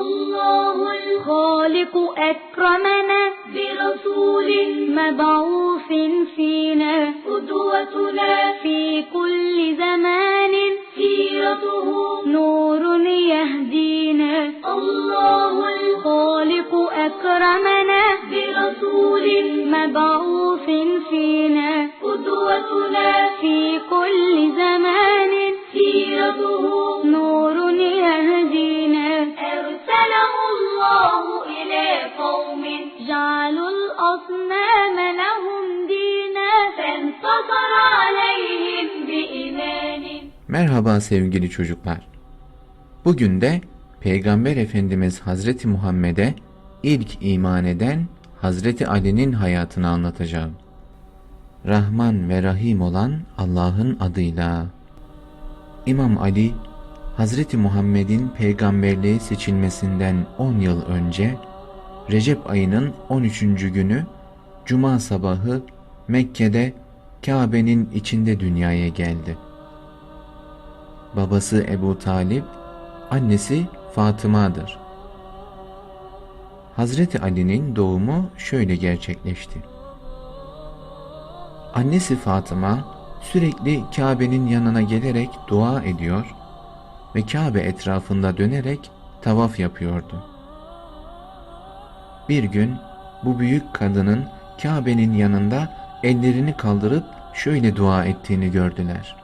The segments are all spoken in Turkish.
الله الخالق أكرمنا برسول مبعوث فينا قدوتنا في كل زمان سيرته نور يهدينا. الله الخالق أكرمنا برسول مبعوث فينا قدوتنا في كل زمان سيرته الله إلى قوم جعلوا الأصنام لهم دينا فانتصر عليهم بإيمان Merhaba sevgili çocuklar. Bugün de Peygamber Efendimiz Hazreti Muhammed'e ilk iman eden Hazreti Ali'nin hayatını anlatacağım. Rahman ve Rahim olan Allah'ın adıyla. İmam Ali, Hazreti Muhammed'in peygamberliğe seçilmesinden 10 yıl önce Recep ayının 13. günü Cuma sabahı Mekke'de Kabe'nin içinde dünyaya geldi. Babası Ebu Talip, annesi Fatıma'dır. Hazreti Ali'nin doğumu şöyle gerçekleşti. Annesi Fatıma sürekli Kabe'nin yanına gelerek dua ediyor ve Kabe etrafında dönerek tavaf yapıyordu. Bir gün bu büyük kadının Kabe'nin yanında ellerini kaldırıp şöyle dua ettiğini gördüler.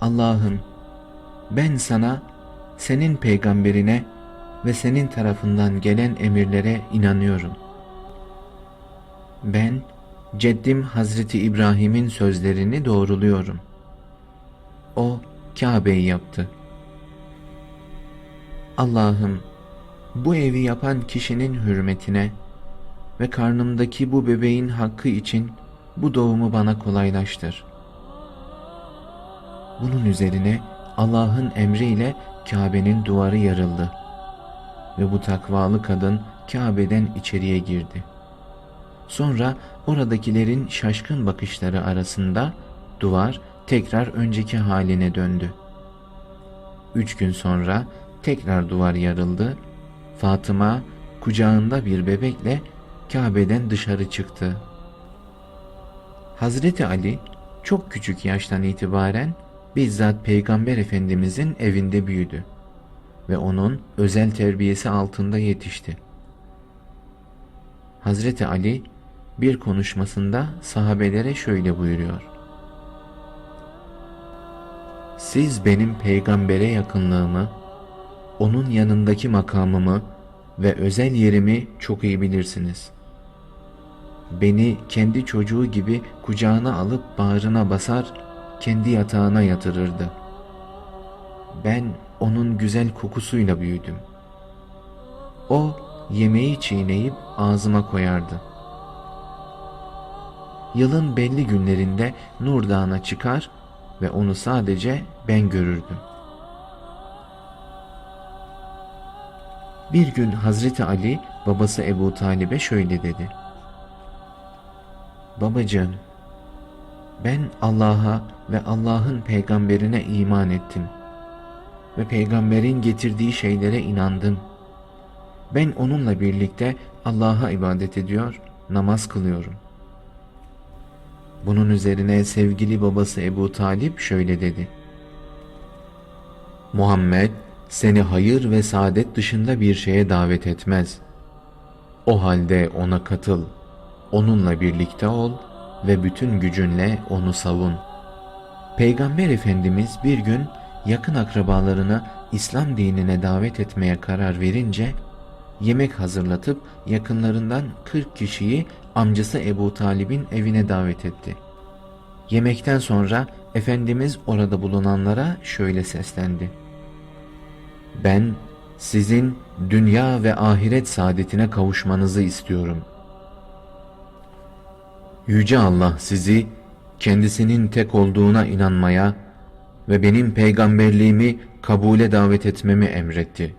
Allah'ım ben sana, senin peygamberine ve senin tarafından gelen emirlere inanıyorum. Ben ceddim Hazreti İbrahim'in sözlerini doğruluyorum. O Kabe'yi yaptı. Allah'ım bu evi yapan kişinin hürmetine ve karnımdaki bu bebeğin hakkı için bu doğumu bana kolaylaştır. Bunun üzerine Allah'ın emriyle Kabe'nin duvarı yarıldı ve bu takvalı kadın Kabe'den içeriye girdi. Sonra oradakilerin şaşkın bakışları arasında duvar tekrar önceki haline döndü. Üç gün sonra tekrar duvar yarıldı. Fatıma kucağında bir bebekle Kabe'den dışarı çıktı. Hazreti Ali çok küçük yaştan itibaren bizzat Peygamber Efendimizin evinde büyüdü ve onun özel terbiyesi altında yetişti. Hazreti Ali bir konuşmasında sahabelere şöyle buyuruyor. Siz benim peygambere yakınlığımı, onun yanındaki makamımı ve özel yerimi çok iyi bilirsiniz. Beni kendi çocuğu gibi kucağına alıp bağrına basar, kendi yatağına yatırırdı. Ben onun güzel kokusuyla büyüdüm. O yemeği çiğneyip ağzıma koyardı. Yılın belli günlerinde Nur Dağı'na çıkar ve onu sadece ben görürdüm. Bir gün Hazreti Ali babası Ebu Talib'e şöyle dedi. Babacığım, ben Allah'a ve Allah'ın peygamberine iman ettim ve peygamberin getirdiği şeylere inandım. Ben onunla birlikte Allah'a ibadet ediyor, namaz kılıyorum. Bunun üzerine sevgili babası Ebu Talip şöyle dedi. Muhammed seni hayır ve saadet dışında bir şeye davet etmez. O halde ona katıl, onunla birlikte ol ve bütün gücünle onu savun. Peygamber Efendimiz bir gün yakın akrabalarını İslam dinine davet etmeye karar verince yemek hazırlatıp yakınlarından 40 kişiyi amcası Ebu Talib'in evine davet etti. Yemekten sonra Efendimiz orada bulunanlara şöyle seslendi. Ben sizin dünya ve ahiret saadetine kavuşmanızı istiyorum. Yüce Allah sizi kendisinin tek olduğuna inanmaya ve benim peygamberliğimi kabule davet etmemi emretti.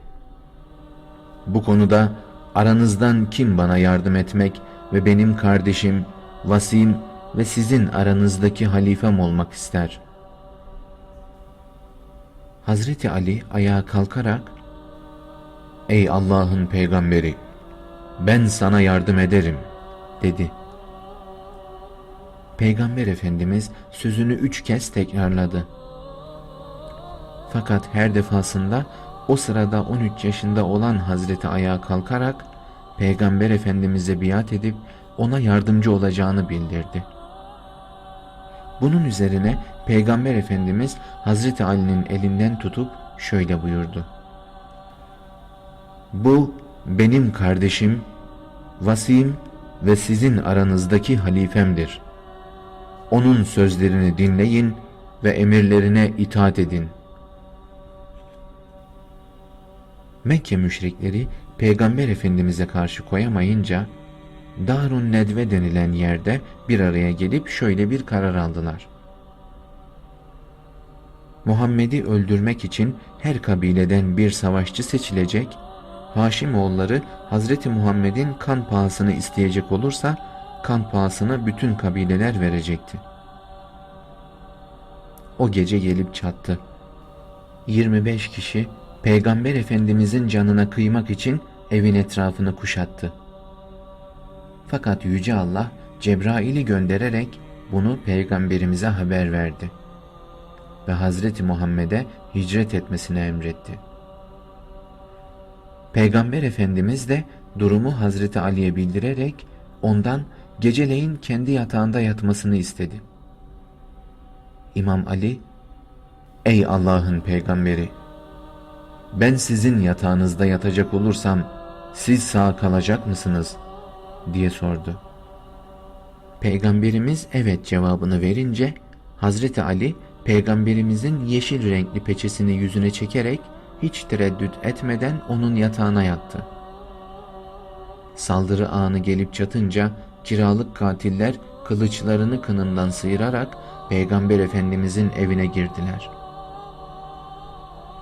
Bu konuda aranızdan kim bana yardım etmek ve benim kardeşim, vasim ve sizin aranızdaki halifem olmak ister? Hazreti Ali ayağa kalkarak Ey Allah'ın peygamberi, ben sana yardım ederim, dedi. Peygamber Efendimiz sözünü üç kez tekrarladı. Fakat her defasında o sırada 13 yaşında olan Hazreti ayağa kalkarak Peygamber Efendimiz'e biat edip ona yardımcı olacağını bildirdi. Bunun üzerine Peygamber Efendimiz Hazreti Ali'nin elinden tutup şöyle buyurdu. Bu benim kardeşim, vasim ve sizin aranızdaki halifemdir. Onun sözlerini dinleyin ve emirlerine itaat edin. Mekke müşrikleri Peygamber Efendimiz'e karşı koyamayınca Darun Nedve denilen yerde bir araya gelip şöyle bir karar aldılar. Muhammed'i öldürmek için her kabileden bir savaşçı seçilecek, Haşimoğulları Hazreti Muhammed'in kan pahasını isteyecek olursa kan pahasını bütün kabileler verecekti. O gece gelip çattı. 25 kişi Peygamber Efendimizin canına kıymak için evin etrafını kuşattı. Fakat Yüce Allah Cebrail'i göndererek bunu peygamberimize haber verdi ve Hazreti Muhammed'e hicret etmesini emretti. Peygamber Efendimiz de durumu Hazreti Ali'ye bildirerek ondan geceleyin kendi yatağında yatmasını istedi. İmam Ali, Ey Allah'ın peygamberi! Ben sizin yatağınızda yatacak olursam siz sağ kalacak mısınız? diye sordu. Peygamberimiz evet cevabını verince Hazreti Ali peygamberimizin yeşil renkli peçesini yüzüne çekerek hiç tereddüt etmeden onun yatağına yattı. Saldırı anı gelip çatınca kiralık katiller kılıçlarını kınından sıyırarak Peygamber Efendimizin evine girdiler.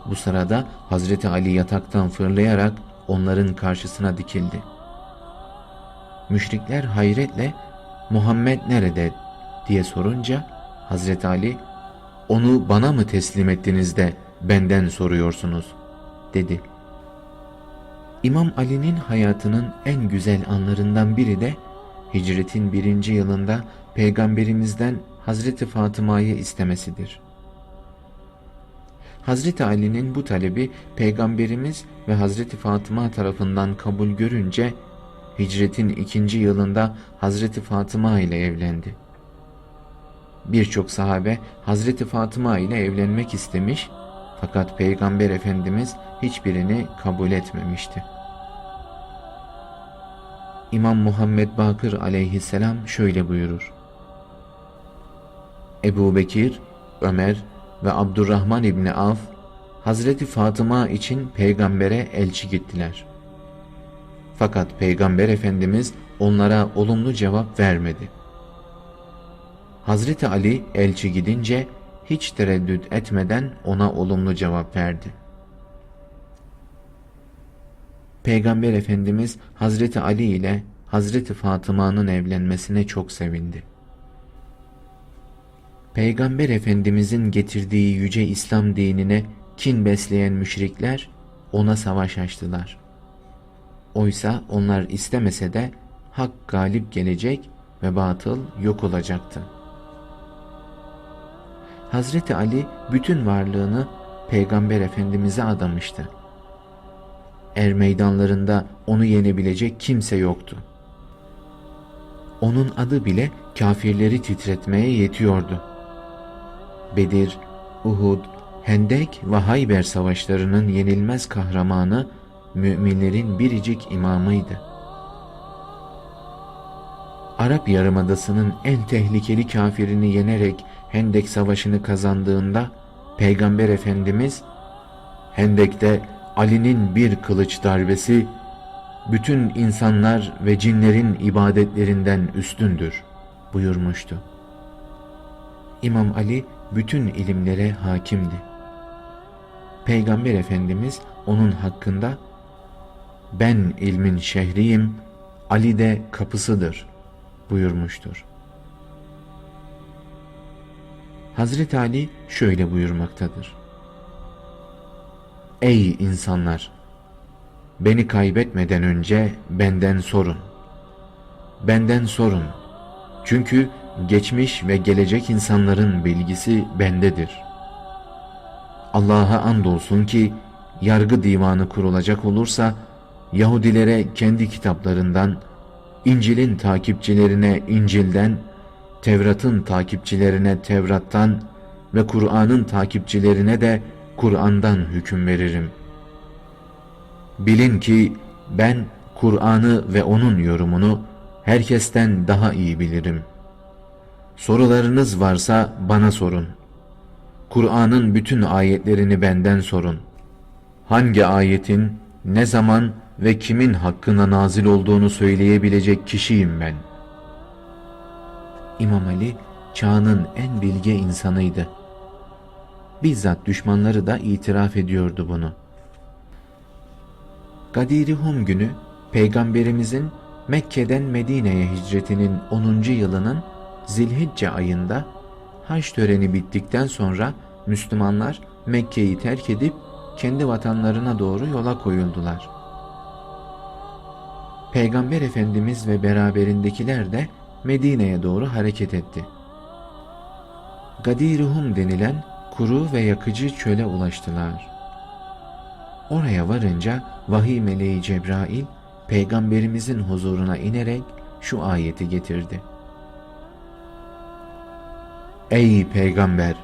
Bu sırada Hazreti Ali yataktan fırlayarak onların karşısına dikildi. Müşrikler hayretle Muhammed nerede diye sorunca Hazreti Ali onu bana mı teslim ettiniz de benden soruyorsunuz dedi. İmam Ali'nin hayatının en güzel anlarından biri de hicretin birinci yılında peygamberimizden Hazreti Fatıma'yı istemesidir. Hazreti Ali'nin bu talebi peygamberimiz ve Hazreti Fatıma tarafından kabul görünce hicretin ikinci yılında Hazreti Fatıma ile evlendi. Birçok sahabe Hazreti Fatıma ile evlenmek istemiş fakat Peygamber Efendimiz hiçbirini kabul etmemişti. İmam Muhammed Bakır aleyhisselam şöyle buyurur. Ebu Bekir, Ömer ve Abdurrahman İbni Avf Hazreti Fatıma için peygambere elçi gittiler. Fakat Peygamber Efendimiz onlara olumlu cevap vermedi. Hazreti Ali elçi gidince hiç tereddüt etmeden ona olumlu cevap verdi. Peygamber Efendimiz Hazreti Ali ile Hazreti Fatıma'nın evlenmesine çok sevindi. Peygamber Efendimizin getirdiği yüce İslam dinine kin besleyen müşrikler ona savaş açtılar. Oysa onlar istemese de hak galip gelecek ve batıl yok olacaktı. Hazreti Ali bütün varlığını Peygamber Efendimiz'e adamıştı. Er meydanlarında onu yenebilecek kimse yoktu. Onun adı bile kafirleri titretmeye yetiyordu. Bedir, Uhud, Hendek ve Hayber savaşlarının yenilmez kahramanı müminlerin biricik imamıydı. Arap Yarımadası'nın en tehlikeli kafirini yenerek Hendek Savaşı'nı kazandığında Peygamber Efendimiz Hendek'te Ali'nin bir kılıç darbesi bütün insanlar ve cinlerin ibadetlerinden üstündür buyurmuştu. İmam Ali bütün ilimlere hakimdi. Peygamber Efendimiz onun hakkında ben ilmin şehriyim, Ali de kapısıdır buyurmuştur. Hazreti Ali şöyle buyurmaktadır. Ey insanlar! beni kaybetmeden önce benden sorun. Benden sorun. Çünkü geçmiş ve gelecek insanların bilgisi bendedir. Allah'a andolsun ki yargı divanı kurulacak olursa Yahudilere kendi kitaplarından, İncil'in takipçilerine İncil'den, Tevrat'ın takipçilerine Tevrat'tan ve Kur'an'ın takipçilerine de Kur'an'dan hüküm veririm. Bilin ki ben Kur'an'ı ve onun yorumunu herkesten daha iyi bilirim. Sorularınız varsa bana sorun. Kur'an'ın bütün ayetlerini benden sorun. Hangi ayetin, ne zaman ve kimin hakkına nazil olduğunu söyleyebilecek kişiyim ben. İmam Ali, çağının en bilge insanıydı. Bizzat düşmanları da itiraf ediyordu bunu. Gadiri Hum günü, Peygamberimizin Mekke'den Medine'ye hicretinin 10. yılının Zilhicce ayında haç töreni bittikten sonra Müslümanlar Mekke'yi terk edip kendi vatanlarına doğru yola koyuldular. Peygamber Efendimiz ve beraberindekiler de Medine'ye doğru hareket etti. Gadir-i denilen kuru ve yakıcı çöle ulaştılar. Oraya varınca vahiy meleği Cebrail peygamberimizin huzuruna inerek şu ayeti getirdi. Ey peygamber!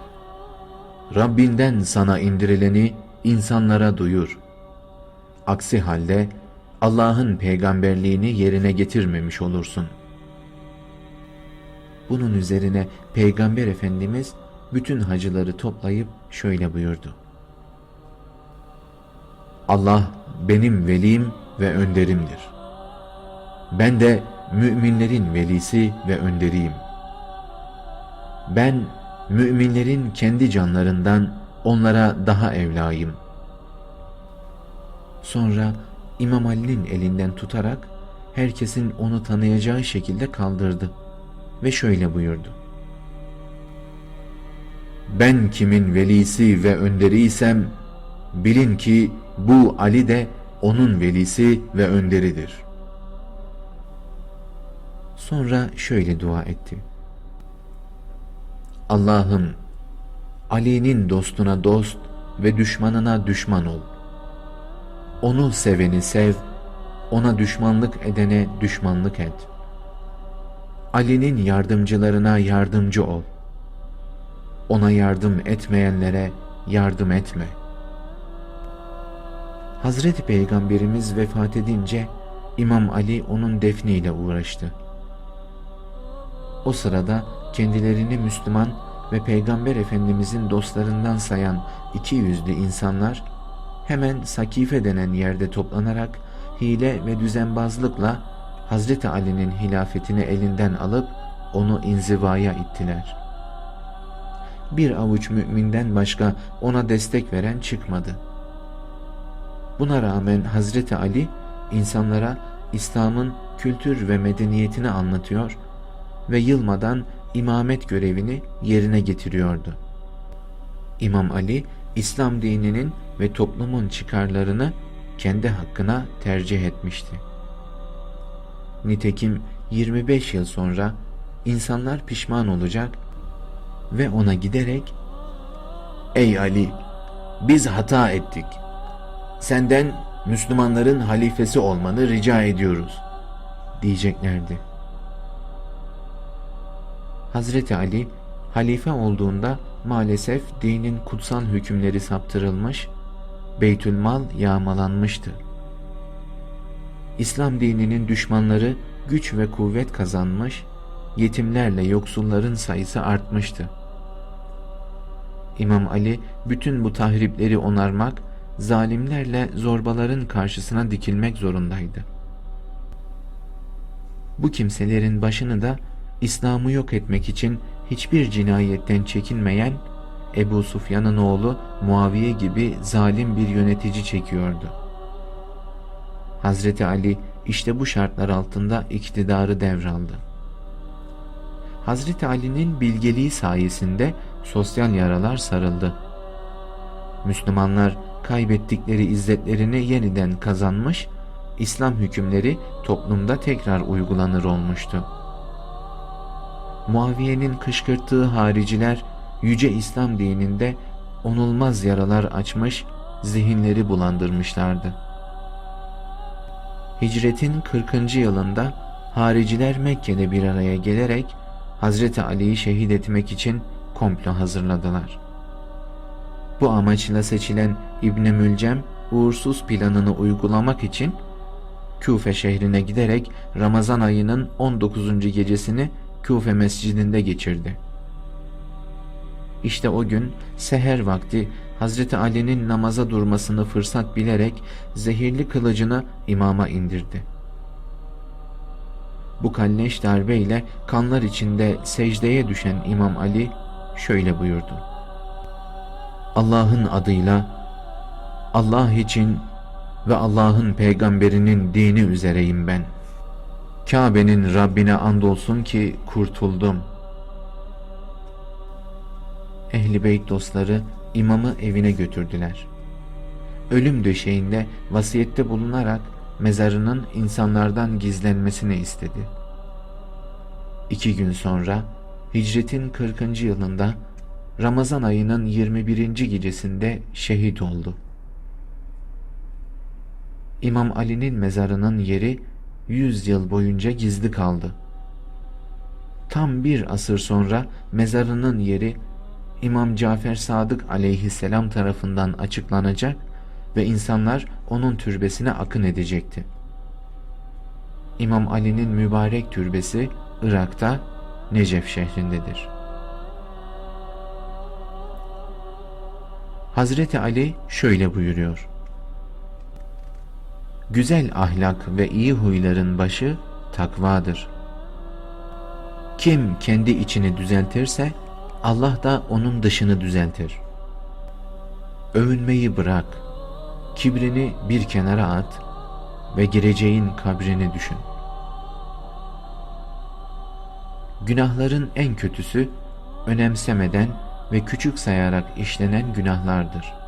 Rabbinden sana indirileni insanlara duyur. Aksi halde Allah'ın peygamberliğini yerine getirmemiş olursun. Bunun üzerine Peygamber Efendimiz bütün hacıları toplayıp şöyle buyurdu. Allah benim velim ve önderimdir. Ben de müminlerin velisi ve önderiyim. Ben müminlerin kendi canlarından onlara daha evlayım. Sonra İmam Ali'nin elinden tutarak herkesin onu tanıyacağı şekilde kaldırdı ve şöyle buyurdu. Ben kimin velisi ve önderiysem bilin ki bu Ali de onun velisi ve önderidir. Sonra şöyle dua etti. Allah'ım Ali'nin dostuna dost ve düşmanına düşman ol. Onu seveni sev, ona düşmanlık edene düşmanlık et. Ali'nin yardımcılarına yardımcı ol. Ona yardım etmeyenlere yardım etme. Hazreti Peygamberimiz vefat edince İmam Ali onun defniyle uğraştı. O sırada kendilerini Müslüman ve Peygamber Efendimizin dostlarından sayan iki yüzlü insanlar hemen Sakife denen yerde toplanarak hile ve düzenbazlıkla Hazreti Ali'nin hilafetini elinden alıp onu inzivaya ittiler. Bir avuç müminden başka ona destek veren çıkmadı. Buna rağmen Hazreti Ali insanlara İslam'ın kültür ve medeniyetini anlatıyor ve yılmadan imamet görevini yerine getiriyordu. İmam Ali, İslam dininin ve toplumun çıkarlarını kendi hakkına tercih etmişti. Nitekim 25 yıl sonra insanlar pişman olacak ve ona giderek Ey Ali! Biz hata ettik. Senden Müslümanların halifesi olmanı rica ediyoruz diyeceklerdi. Hazreti Ali halife olduğunda maalesef dinin kutsal hükümleri saptırılmış, Beytülmal yağmalanmıştı. İslam dininin düşmanları güç ve kuvvet kazanmış, yetimlerle yoksulların sayısı artmıştı. İmam Ali bütün bu tahripleri onarmak, zalimlerle zorbaların karşısına dikilmek zorundaydı. Bu kimselerin başını da İslam'ı yok etmek için hiçbir cinayetten çekinmeyen Ebu Sufyan'ın oğlu Muaviye gibi zalim bir yönetici çekiyordu. Hazreti Ali işte bu şartlar altında iktidarı devraldı. Hazreti Ali'nin bilgeliği sayesinde sosyal yaralar sarıldı. Müslümanlar kaybettikleri izzetlerini yeniden kazanmış, İslam hükümleri toplumda tekrar uygulanır olmuştu. Muaviye'nin kışkırttığı hariciler yüce İslam dininde onulmaz yaralar açmış, zihinleri bulandırmışlardı. Hicretin 40. yılında hariciler Mekke'de bir araya gelerek Hazreti Ali'yi şehit etmek için komplo hazırladılar. Bu amaçla seçilen İbn Mülcem uğursuz planını uygulamak için Küfe şehrine giderek Ramazan ayının 19. gecesini Küfe mescidinde geçirdi. İşte o gün seher vakti Hazreti Ali'nin namaza durmasını fırsat bilerek zehirli kılıcını imama indirdi. Bu kalleş darbeyle kanlar içinde secdeye düşen İmam Ali şöyle buyurdu. Allah'ın adıyla Allah için ve Allah'ın peygamberinin dini üzereyim ben. Kabe'nin Rabbine andolsun ki kurtuldum. Ehli beyt dostları imamı evine götürdüler. Ölüm döşeğinde vasiyette bulunarak mezarının insanlardan gizlenmesini istedi. İki gün sonra hicretin 40. yılında Ramazan ayının 21. gecesinde şehit oldu. İmam Ali'nin mezarının yeri 100 yıl boyunca gizli kaldı. Tam bir asır sonra mezarının yeri İmam Cafer Sadık aleyhisselam tarafından açıklanacak ve insanlar onun türbesine akın edecekti. İmam Ali'nin mübarek türbesi Irak'ta Necef şehrindedir. Hazreti Ali şöyle buyuruyor. Güzel ahlak ve iyi huyların başı takvadır. Kim kendi içini düzeltirse Allah da onun dışını düzeltir. Övünmeyi bırak, kibrini bir kenara at ve gireceğin kabrini düşün. Günahların en kötüsü önemsemeden ve küçük sayarak işlenen günahlardır.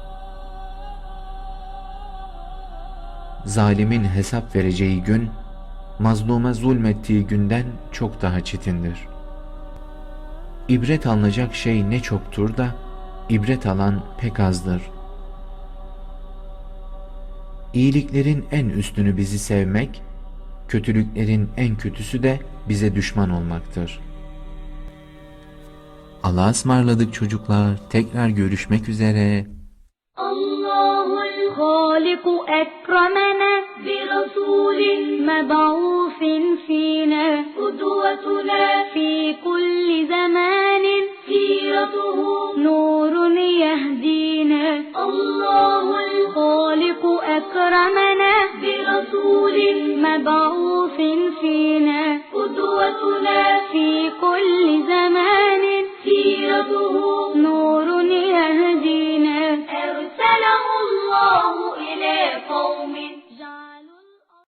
Zalimin hesap vereceği gün, mazluma zulmettiği günden çok daha çetindir. İbret alınacak şey ne çoktur da, ibret alan pek azdır. İyiliklerin en üstünü bizi sevmek, kötülüklerin en kötüsü de bize düşman olmaktır. Allah'a ısmarladık çocuklar. Tekrar görüşmek üzere. الخالق أكرمنا برسول مبعوث فينا. قدوتنا في كل زمان سيرته نور يهدينا. الله الخالق أكرمنا برسول مبعوث فينا. قدوتنا في كل زمان سيرته نور يهدينا. أرسله الله إلى قوم